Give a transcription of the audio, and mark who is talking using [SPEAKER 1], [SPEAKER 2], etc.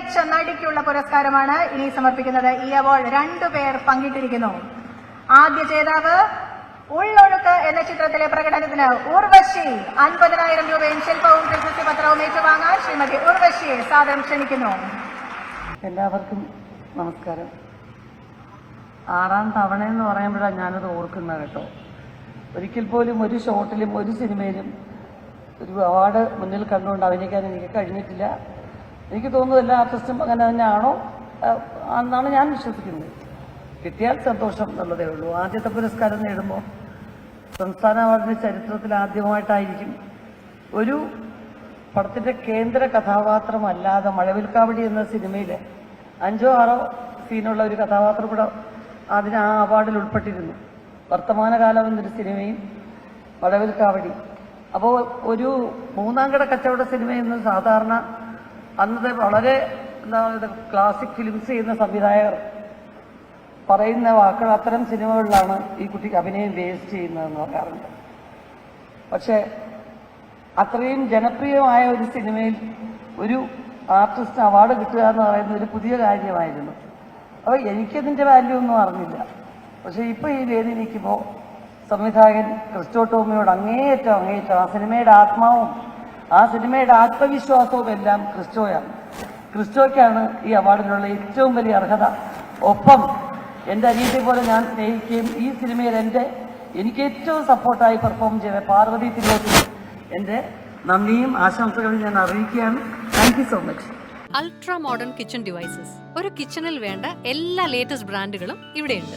[SPEAKER 1] മികച്ച നടിക്കുള്ള പുരസ്കാരമാണ് ഇനി സമർപ്പിക്കുന്നത്. ഈ അവാർഡ് രണ്ടുപേർ പങ്കിട്ടിരിക്കുന്നു. ആദ്യ ജേതാവ് ഉള്ളൊഴുക്ക് എന്ന ചിത്രത്തിലെ പ്രകടനത്തിന് ഉർവശി അൻപതിനായിരം രൂപയും ശില്പവും പ്രശസ്തി പത്രവും ഏറ്റുവാങ്ങാൻ ശ്രീമതി ഉർവശിയെ സാദരം ക്ഷണിക്കുന്നു.
[SPEAKER 2] എല്ലാവർക്കും നമസ്കാരം. ആറാം തവണ എന്ന് പറയുമ്പോഴാണ് ഞാനത് ഓർക്കുന്നത് കേട്ടോ. ഒരിക്കൽ പോലും ഒരു ഷോട്ടിലും ഒരു സിനിമയിലും ഒരു അവാർഡ് മുന്നിൽ കണ്ടുകൊണ്ട് അഭിനയിക്കാൻ എനിക്ക് കഴിഞ്ഞിട്ടില്ല. എനിക്ക് തോന്നുന്നു എല്ലാ ആർട്ടിസ്റ്റും അങ്ങനെ തന്നെയാണോ? എന്നാണ് ഞാൻ വിശ്വസിക്കുന്നത്. കിട്ടിയാൽ സന്തോഷം എന്നുള്ളതേ ഉള്ളൂ. ആദ്യത്തെ പുരസ്കാരം നേടുമ്പോൾ സംസ്ഥാന അവാർഡിന്റെ ചരിത്രത്തിൽ ആദ്യമായിട്ടായിരിക്കും. ഒരു പടത്തിന്റെ കേന്ദ്ര കഥാപാത്രമല്ലാതെ മഴവിൽക്കാവടി എന്ന സിനിമയിൽ അഞ്ചോ ആറോ സീനുള്ള ഒരു കഥാപാത്രം കൂടെ അതിന് ആ അവാർഡിൽ ഉൾപ്പെട്ടിരുന്നു. വർത്തമാനകാലം എന്നൊരു സിനിമയും മഴവിൽക്കാവടി അപ്പോൾ ഒരു മൂന്നാം കട കച്ചവട സിനിമയെന്ന് സാധാരണ അന്നത്തെ വളരെ എന്താ പറയുക ക്ലാസിക് ഫിലിംസ് ചെയ്യുന്ന സംവിധായകർ പറയുന്ന വാക്കുകൾ അത്തരം സിനിമകളിലാണ് ഈ കുട്ടിക്ക് അഭിനയം വേസ്റ്റ് ചെയ്യുന്നതെന്ന് പറയാറുണ്ട്. പക്ഷേ അത്രയും ജനപ്രിയമായ ഒരു സിനിമയിൽ ഒരു ആർട്ടിസ്റ്റ് അവാർഡ് കിട്ടുക എന്ന് പറയുന്ന ഒരു പുതിയ കാര്യമായിരുന്നു. അപ്പോൾ എനിക്കതിന്റെ വാല്യൂ ഒന്നും അറിഞ്ഞില്ല. പക്ഷേ ഇപ്പോൾ ഈ വേദി നിൽക്കുമ്പോൾ സംവിധായകൻ ക്രിസ്റ്റോ ടോമിയോട് അങ്ങേയറ്റം അങ്ങേയറ്റം ആ സിനിമയുടെ ആത്മാവും ആ സിനിമയുടെ ആത്മവിശ്വാസവും എല്ലാം ക്രിസ്റ്റോയാണ്. ക്രിസ്റ്റോയ്ക്കാണ് ഈ അവാർഡിനുള്ള ഏറ്റവും വലിയ അർഹത. ഒപ്പം എന്റെ അനിയത്തെ പോലെ ഞാൻ സ്നേഹിക്കുകയും ഈ സിനിമയിൽ എന്റെ എനിക്ക് ഏറ്റവും സപ്പോർട്ടായി പെർഫോം ചെയ്ത പാർവതി തിരുവോത്തിന് എന്റെ നന്ദിയും ആശംസകളും ഞാൻ അറിയിക്കുകയാണ്. Thank you so much
[SPEAKER 3] ultra modern kitchen devices. ഒരു കിച്ചണിൽ വേണ്ട എല്ലാ ലേറ്റസ്റ്റ് ബ്രാൻഡുകളും ഇവിടെയുണ്ട്.